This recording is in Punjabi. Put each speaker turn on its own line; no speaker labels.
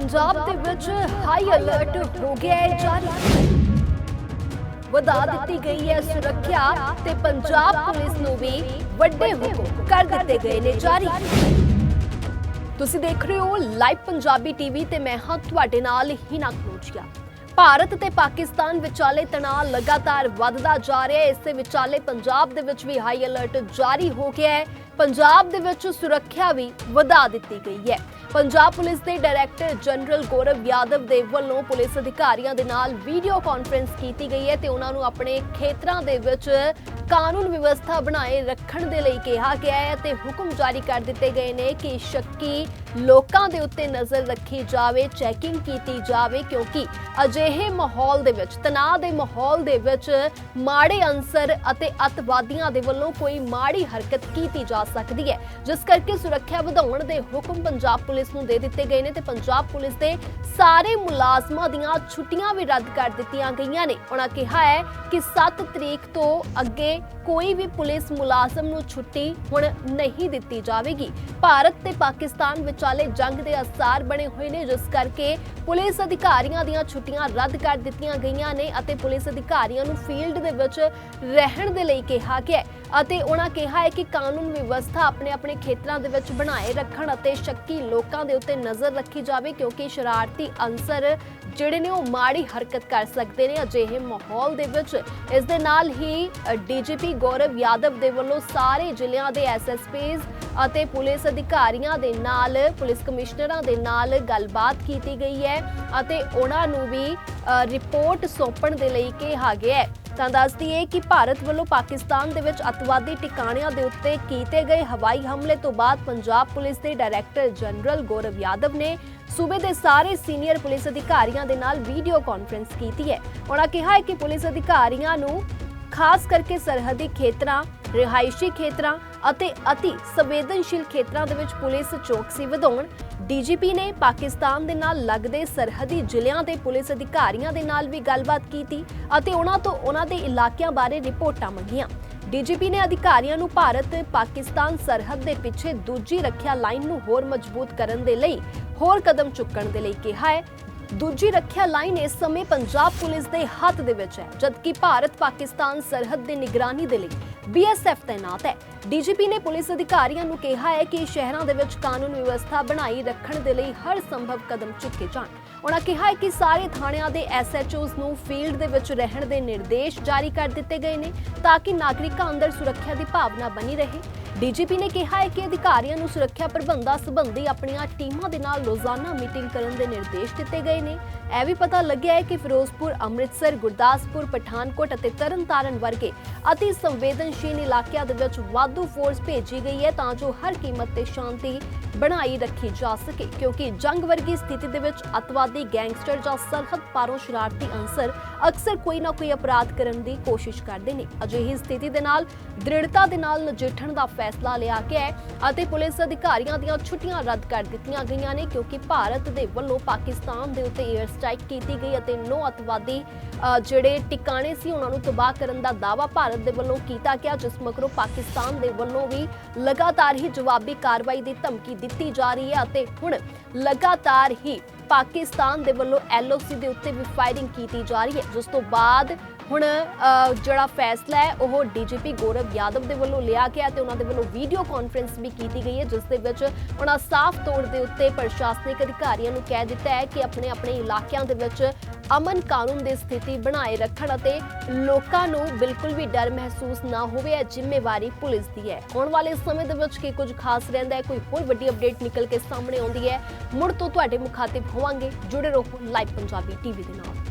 ਪੰਜਾਬ ਦੇ ਵਿੱਚ ਹਾਈ ਅਲਰਟ ਹੋ ਗਿਆ ਹੈ, ਜਾਰੀ ਵਧਾ ਦਿੱਤੀ ਗਈ ਹੈ ਸੁਰੱਖਿਆ ਤੇ ਪੰਜਾਬ ਪੁਲਿਸ ਨੂੰ ਵੀ ਵੱਡੇ ਹੁਕਮ ਕਰ ਦਿੱਤੇ ਗਏ ਨੇ, ਜਾਰੀ। ਤੁਸੀਂ ਦੇਖ ਰਹੇ ਹੋ ਲਾਈਵ ਪੰਜਾਬੀ ਟੀਵੀ ਤੇ ਮੈਂ ਹਾਂ ਤੁਹਾਡੇ ਨਾਲ ਹਿਨਾ ਖੋਜੀਆ ਭਾਰਤ ਤੇ ਪਾਕਿਸਤਾਨ ਵਿਚਾਲੇ ਤਣਾਅ ਲਗਾਤਾਰ ਵੱਧਦਾ ਜਾ ਰਿਹਾ ਹੈ, ਇਸ ਦੇ ਵਿਚਾਲੇ ਪੰਜਾਬ ਦੇ ਵਿੱਚ ਵੀ ਹਾਈ ਅਲਰਟ ਜਾਰੀ ਹੋ ਗਿਆ ਹੈ। ਪੰਜਾਬ ਦੇ ਵਿੱਚ ਸੁਰੱਖਿਆ ਵੀ ਵਧਾ ਦਿੱਤੀ ਗਈ ਹੈ। ਪੰਜਾਬ ਪੁਲਿਸ ਦੇ ਡਾਇਰੈਕਟਰ ਜਨਰਲ ਗੌਰਵ ਯਾਦਵ ਦੇ ਵੱਲੋਂ ਪੁਲਿਸ ਅਧਿਕਾਰੀਆਂ ਦੇ ਨਾਲ ਵੀਡੀਓ ਕਾਨਫਰੰਸ ਕੀਤੀ ਗਈ ਹੈ ਤੇ ਉਹਨਾਂ ਨੂੰ ਆਪਣੇ ਖੇਤਰਾਂ ਦੇ ਵਿੱਚ ਕਾਨੂੰਨ ਵਿਵਸਥਾ ਬਣਾਏ ਰੱਖਣ ਦੇ ਲਈ ਕਿਹਾ ਗਿਆ ਹੈ ਤੇ ਹੁਕਮ ਜਾਰੀ ਕਰ ਦਿੱਤੇ ਗਏ ਨੇ ਕਿ ਸ਼ੱਕੀ ਲੋਕਾਂ ਦੇ ਉੱਤੇ ਨਜ਼ਰ ਰੱਖੀ ਜਾਵੇ ਚੈਕਿੰਗ ਕੀਤੀ ਜਾਵੇ ਕਿਉਂਕਿ ਅਜਿਹੇ ਮਾਹੌਲ ਦੇ ਵਿੱਚ, ਤਣਾਅ ਦੇ ਮਾਹੌਲ ਦੇ ਵਿੱਚ ਮਾੜੇ ਅੰਸਰ ਅਤੇ ਅਤਵਾਦੀਆਂ ਦੇ ਵੱਲੋਂ ਕੋਈ ਮਾੜੀ ਹਰਕਤ ਕੀਤੀ ਜਾ ਸਕਦੀ ਹੈ। ਜਿਸ ਕਰਕੇ ਸੁਰੱਖਿਆ ਵਧਾਉਣ ਦੇ ਹੁਕਮ ਪੰਜਾਬ ਪੁਲਿਸ ਨੂੰ ਦੇ ਦਿੱਤੇ ਗਏ ਨੇ ਤੇ ਪੰਜਾਬ ਪੁਲਿਸ ਦੇ ਸਾਰੇ ਮੁਲਾਜ਼ਮਾਂ ਦੀਆਂ ਛੁੱਟੀਆਂ ਵੀ ਰੱਦ ਕਰ ਦਿੱਤੀਆਂ ਗਈਆਂ ਨੇ। ਉਹਨਾਂ ਕਿਹਾ ਹੈ ਕਿ 7 ਤਰੀਕ ਤੋਂ ਅੱਗੇ ਕੋਈ ਵੀ ਪੁਲਿਸ ਮੁਲਾਜ਼ਮ ਨੂੰ ਛੁੱਟੀ ਹੁਣ ਨਹੀਂ ਦਿੱਤੀ ਜਾਵੇਗੀ। ਭਾਰਤ ਤੇ ਪਾਕਿਸਤਾਨ ਵਿਚਾਲੇ ਜੰਗ ਦੇ ਅਸਰ ਬਣੇ ਹੋਏ ਨੇ, ਜਿਸ ਕਰਕੇ ਪੁਲਿਸ ਅਧਿਕਾਰੀਆਂ ਦੀਆਂ ਛੁੱਟੀਆਂ ਰੱਦ ਕਰ ਦਿੱਤੀਆਂ ਗਈਆਂ ਨੇ ਅਤੇ ਪੁਲਿਸ ਅਧਿਕਾਰੀਆਂ ਨੂੰ ਫੀਲਡ ਦੇ ਵਿੱਚ ਰਹਿਣ ਦੇ ਲਈ ਕਿਹਾ ਗਿਆ ਅਤੇ ਉਹਨਾਂ ਕਿਹਾ ਹੈ ਕਿ ਕਾਨੂੰਨ ਵਿਵਸਥਾ ਆਪਣੇ ਆਪਣੇ ਖੇਤਰਾਂ ਦੇ ਵਿੱਚ ਬਣਾਏ ਰੱਖਣ ਅਤੇ ਸ਼ੱਕੀ ਲੋਕਾਂ ਦੇ ਉੱਤੇ ਨਜ਼ਰ ਰੱਖੀ ਜਾਵੇ, ਕਿਉਂਕਿ ਸ਼ਰਾਰਤੀ ਅੰਸਰ ਜਿਹੜੇ ਨੇ ਉਹ ਮਾੜੀ ਹਰਕਤ ਕਰ ਸਕਦੇ ਨੇ। ਅਜਿਹੇ ਮਾਹੌਲ ਦੇ ਵਿੱਚ ਇਸ ਦੇ ਨਾਲ ਹੀ ਡੀਜੀਪੀ ਗੌਰਵ ਯਾਦਵ ਦੇ ਵੱਲੋਂ ਸਾਰੇ ਜ਼ਿਲ੍ਹਿਆਂ ਦੇ ਐਸਐਸਪੀਜ਼ ਅਤੇ ਪੁਲਿਸ ਅਧਿਕਾਰੀਆਂ ਦੇ ਨਾਲ, ਪੁਲਿਸ ਕਮਿਸ਼ਨਰਾਂ ਦੇ ਨਾਲ ਗੱਲਬਾਤ ਕੀਤੀ ਗਈ ਹੈ ਅਤੇ ਉਹਨਾਂ ਨੂੰ ਵੀ ਰਿਪੋਰਟ ਸੌਂਪਣ ਦੇ ਲਈ ਕਿਹਾ ਗਿਆ ਹੈ। ਤਾਂ ਦੱਸ ਦਈਏ ਕਿ ਭਾਰਤ ਵੱਲੋਂ ਪਾਕਿਸਤਾਨ ਦੇ ਵਿੱਚ ਅਤਵਾਦੀ ਟਿਕਾਣਿਆਂ ਦੇ ਉੱਤੇ ਕੀਤੇ ਗਏ ਹਵਾਈ ਹਮਲੇ ਤੋਂ ਬਾਅਦ ਪੰਜਾਬ ਪੁਲਿਸ ਦੇ ਡਾਇਰੈਕਟਰ ਜਨਰਲ ਗੌਰਵ ਯਾਦਵ ਨੇ ਸੂਬੇ ਦੇ ਸਾਰੇ ਸੀਨੀਅਰ ਪੁਲਿਸ ਅਧਿਕਾਰੀਆਂ ਦੇ ਨਾਲ ਵੀਡੀਓ ਕਾਨਫਰੰਸ ਕੀਤੀ ਹੈ। ਉਹਨਾਂ ਕਿਹਾ ਹੈ ਕਿ ਪੁਲਿਸ ਅਧਿਕਾਰੀਆਂ ਨੂੰ ਖਾਸ ਕਰਕੇ ਸਰਹੱਦੀ ਖੇਤਰਾਂ, ਰਿਹਾਇਸ਼ੀ ਖੇਤਰਾਂ ਅਤੇ ਅਤੀ ਸੰਵੇਦਨਸ਼ੀਲ ਖੇਤਰਾਂ ਦੇ ਵਿੱਚ ਪੁਲਿਸ ਚੌਕਸੀ ਵਧਾਉਣ ਡੀਜੀਪੀ ਨੇ ਪਾਕਿਸਤਾਨ ਦੇ ਨਾਲ ਲੱਗਦੇ ਸਰਹੱਦੀ ਜ਼ਿਲ੍ਹਿਆਂ ਦੇ ਪੁਲਿਸ ਅਧਿਕਾਰੀਆਂ ਦੇ ਨਾਲ ਵੀ ਗੱਲਬਾਤ ਕੀਤੀ ਅਤੇ ਉਹਨਾਂ ਤੋਂ ਉਹਨਾਂ ਦੇ ਇਲਾਕਿਆਂ ਬਾਰੇ ਰਿਪੋਰਟਾਂ ਮੰਗੀਆਂ। ਡੀਜੀਪੀ ਨੇ ਅਧਿਕਾਰੀਆਂ ਨੂੰ ਭਾਰਤ, ਪਾਕਿਸਤਾਨ ਸਰਹੱਦ ਦੇ ਪਿੱਛੇ ਦੂਜੀ ਰੱਖਿਆ ਲਾਈਨ ਨੂੰ ਹੋਰ ਮਜ਼ਬੂਤ ਕਰਨ ਦੇ ਲਈ ਹੋਰ ਕਦਮ ਚੁੱਕਣ ਦੇ ਲਈ ਕਿਹਾ ਹੈ। ਦੂਜੀ ਰੱਖਿਆ ਲਾਈਨ ਇਸ ਸਮੇਂ ਪੰਜਾਬ ਪੁਲਿਸ ਦੇ ਹੱਥ ਦੇ ਵਿੱਚ ਹੈ, ਜਦਕਿ ਭਾਰਤ ਪਾਕਿਸਤਾਨ ਸਰਹੱਦ ਦੇ ਨਿਗਰਾਨੀ ਦੇ ਲਈ ਬੀਐਸਐਫ ਤਾਇਨਾਤ ਹੈ। ਡੀਜੀਪੀ ਨੇ ਪੁਲਿਸ ਅਧਿਕਾਰੀਆਂ ਨੂੰ ਕਿਹਾ ਹੈ ਕਿ ਸ਼ਹਿਰਾਂ ਦੇ ਵਿੱਚ ਕਾਨੂੰਨ ਵਿਵਸਥਾ ਬਣਾਈ ਰੱਖਣ ਦੇ ਲਈ ਹਰ ਸੰਭਵ ਕਦਮ ਚੁੱਕੇ ਜਾਣ। ਉਹਨਾਂ ਕਿਹਾ ਹੈ ਕਿ ਸਾਰੇ ਥਾਣਿਆਂ ਦੇ ਐਸਐਚਓਜ਼ ਨੂੰ ਫੀਲਡ ਦੇ ਵਿੱਚ ਰਹਿਣ ਦੇ ਨਿਰਦੇਸ਼ ਜਾਰੀ ਕਰ ਦਿੱਤੇ ਗਏ ਨੇ ਤਾਂ ਕਿ ਨਾਗਰਿਕਾਂ ਅੰਦਰ ਸੁਰੱਖਿਆ ਦੀ ਭਾਵਨਾ ਬਣੀ ਰਹੇ। ਡੀਜੀਪੀ ਨੇ ਕਿਹਾ ਹੈ ਕਿ ਅਧਿਕਾਰੀਆਂ ਨੂੰ ਸੁਰੱਖਿਆ ਪ੍ਰਬੰਧਾਂ ਸੰਬੰਧੀ ਆਪਣੀਆਂ ਟੀਮਾਂ ਦੇ ਨਾਲ ਰੋਜ਼ਾਨਾ ਮੀਟਿੰਗ ਕਰਨ ਦੇ ਨਿਰਦੇਸ਼ ਦਿੱਤੇ ਗਏ ਨੇ। ਇਹ ਵੀ ਪਤਾ ਲੱਗਿਆ ਹੈ ਕਿ ਫਿਰੋਜ਼ਪੁਰ, ਅੰਮ੍ਰਿਤਸਰ, ਗੁਰਦਾਸਪੁਰ, ਪਠਾਨਕੋਟ ਅਤੇ ਤਰਨਤਾਰਨ ਵਰਗੇ ਅਤੀ ਸੰਵੇਦਨਸ਼ੀਲ ਇਲਾਕਿਆਂ ਦੇ ਵਿੱਚ ਵੱਧ ਫੋਰਸ ਭੇਜੀ ਗਈ ਹੈ ਤਾਂ ਜੋ ਹਰ ਕੀਮਤ ਤੇ ਸ਼ਾਂਤੀ ਬਣਾਈ ਰੱਖੀ ਜਾ ਸਕੇ ਕਿਉਂਕਿ ਜੰਗ ਵਰਗੀ ਸਥਿਤੀ ਦੇ ਵਿੱਚ ਅਤਵਾਦੀ ਗੈਂਗਸਟਰ ਜਾਂ ਸਰਹੱਦ ਪਾਰੋਂ ਸ਼ਰਾਰਤੀ ਅੰਸਰ ਅਕਸਰ ਕੋਈ ਨਾ ਕੋਈ ਅਪਰਾਧ ਕਰਨ ਦੀ ਕੋਸ਼ਿਸ਼ ਕਰਦੇ ਨੇ। ਅਜਿਹੀ ਸਥਿਤੀ ਦੇ ਨਾਲ ਦ੍ਰਿੜਤਾ ਦੇ ਨਾਲ ਨਜਿੱਠਣ ਦਾ ਫੈਸਲਾ ਲਿਆ ਗਿਆ ਹੈ ਅਤੇ ਪੁਲਿਸ ਅਧਿਕਾਰੀਆਂ ਦੀਆਂ ਛੁੱਟੀਆਂ ਰੱਦ ਕਰ ਦਿੱਤੀਆਂ ਗਈਆਂ ਨੇ ਕਿਉਂਕਿ ਭਾਰਤ ਦੇ ਵੱਲੋਂ ਪਾਕਿਸਤਾਨ ਦੇ ਉੱਤੇ 에ਅਰ ਸਟ੍ਰਾਈਕ ਕੀਤੀ ਗਈ ਅਤੇ ਨੌ ਅਤਵਾਦੀ ਅ, ਜਿਹੜੇ ਟਿਕਾਣੇ ਸੀ ਉਹਨਾਂ ਨੂੰ ਤਬਾਹ ਕਰਨ ਦਾ ਦਾਅਵਾ ਭਾਰਤ ਦੇ ਵੱਲੋਂ ਕੀਤਾ ਗਿਆ ਜਿਸ ਮਗਰੋਂ ਪਾਕਿਸਤਾਨ ਦੇ ਵੱਲੋਂ ਵੀ ਲਗਾਤਾਰ ਹੀ ਜਵਾਬੀ ਕਾਰਵਾਈ ਦੀ ਧਮਕੀ ਦਿੱਤੀ ਜਾ ਰਹੀ ਹੈ ਅਤੇ ਹੁਣ ਲਗਾਤਾਰ ਹੀ ਪਾਕਿਸਤਾਨ ਦੇ ਵੱਲੋਂ ਐਲਓਸੀ ਦੇ ਉੱਤੇ ਵੀ ਫਾਇਰਿੰਗ ਕੀਤੀ ਜਾ ਰਹੀ ਹੈ, ਜਿਸ ਤੋਂ ਬਾਅਦ ਹੁਣ ਜਿਹੜਾ ਫੈਸਲਾ ਹੈ, ਉਹ ਡੀਜੀਪੀ ਗੌਰਵ ਯਾਦਵ ਦੇ ਵੱਲੋਂ ਲਿਆ ਗਿਆ ਤੇ ਉਹਨਾਂ ਦੇ ਵੱਲੋਂ ਵੀਡੀਓ ਕਾਨਫਰੰਸ ਵੀ ਕੀਤੀ ਗਈ ਹੈ, ਜਿਸ ਦੇ ਵਿੱਚ ਉਹਨਾਂ ਸਾਫ਼ ਤੌਰ ਦੇ ਉੱਤੇ ਪ੍ਰਸ਼ਾਸਨਿਕ ਅਧਿਕਾਰੀਆਂ ਨੂੰ ਕਹਿ ਦਿੱਤਾ ਹੈ ਕਿ ਆਪਣੇ ਆਪਣੇ ਇਲਾਕਿਆਂ ਦੇ ਵਿੱਚ ਅਮਨ ਕਾਨੂੰਨ ਦੀ ਸਥਿਤੀ ਬਣਾਏ ਰੱਖਣ ਅਤੇ ਲੋਕਾਂ ਨੂੰ ਬਿਲਕੁਲ ਵੀ ਡਰ ਮਹਿਸੂਸ ਨਾ ਹੋਵੇ, ਇਹ ਜ਼ਿੰਮੇਵਾਰੀ ਪੁਲਿਸ ਦੀ ਹੈ। ਆਉਣ ਵਾਲੇ ਸਮੇਂ ਦੇ ਵਿੱਚ ਕੀ ਕੁਝ ਖਾਸ ਰਹਿੰਦਾ ਹੈ, ਕੋਈ ਹੋਰ ਵੱਡੀ ਅਪਡੇਟ ਨਿਕਲ ਕੇ ਸਾਹਮਣੇ ਆਉਂਦੀ ਹੈ। ਮੁੜ ਤੋਂ ਤੁਹਾਡੇ ਮੁਖਾਤਿਬ ਹੋਵਾਂਗੇ। ਜੁੜੇ ਰਹੋ ਲਾਈਵ ਪੰਜਾਬੀ ਟੀਵੀ ਦੇ ਨਾਲ।